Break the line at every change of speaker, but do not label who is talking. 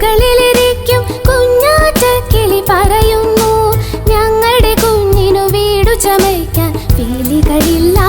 മുകളിലിരിക്കും കുഞ്ഞാറ്റ പറയുന്നു ഞങ്ങളുടെ കുഞ്ഞിനു വീടു ചമയ്ക്കാൻ പീലികളില്ല